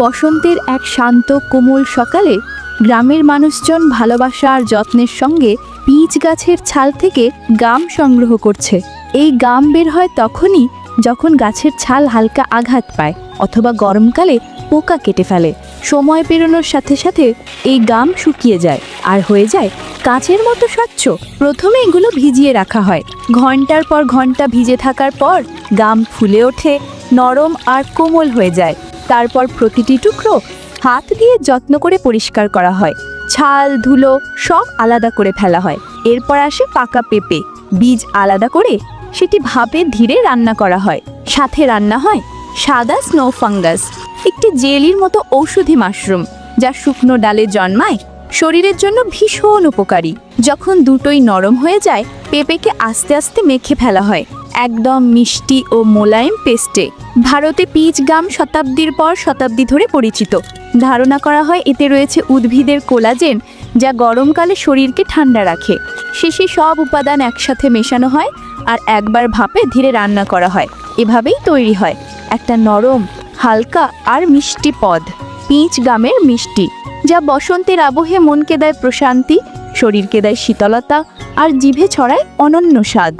বসন্তের এক শান্ত, কোমল সকালে গ্রামের মানুষজন ভালোবাসা আর যত্নের সঙ্গে পিচ গাছের ছাল থেকে গাম সংগ্রহ করছে। এই গাম বের হয় তখনই যখন গাছের ছাল হালকা আঘাত পায় অথবা গরমকালে পোকা কেটে ফেলে। সময় পেরোনোর সাথে সাথে এই গাম শুকিয়ে যায় আর হয়ে যায় কাচের মতো স্বচ্ছ। প্রথমে এগুলো ভিজিয়ে রাখা হয়। ঘণ্টার পর ঘণ্টা ভিজে থাকার পর গাম ফুলে ওঠে, নরম আর কোমল হয়ে যায়। তারপর প্রতিটি টুকরো হাত দিয়ে যত্ন করে পরিষ্কার করা হয়। ছাল, ধুলো সব আলাদা করে ফেলা হয়। এরপর আসে পাকা পেঁপে। বীজ আলাদা করে সেটি ভাপে ধীরে রান্না করা হয়। সাথে রান্না হয় সাদা স্নো ফাঙ্গাস, একটি জেলির মতো ঔষধি মাশরুম যা শুকনো ডালে জন্মায় শরীরের জন্য ভীষণ উপকারী। যখন দুটোই নরম হয়ে যায়, পেঁপেকে আস্তে আস্তে মেখে ফেলা হয়। একদম মিষ্টি ও মোলায়েম পেস্টে। ভারতে পিচ গাম শতাব্দীর পর শতাব্দী ধরে পরিচিত। ধারণা করা হয় এতে রয়েছে উদ্ভিদের কোলাজেন, যা গরমকালে শরীরকে ঠান্ডা রাখে। শেষে সব উপাদান একসাথে মেশানো হয় আর একবার ভাপে ধীরে রান্না করা হয়। এভাবেই তৈরি হয়। একটা নরম, হালকা আর মিষ্টি পদ। পিচ গামের মিষ্টি। যা বসন্তের আবহে মনকে দেয় প্রশান্তি শরীরকে দেয় শীতলতা আর জিভে ছড়ায় অনন্য স্বাদ।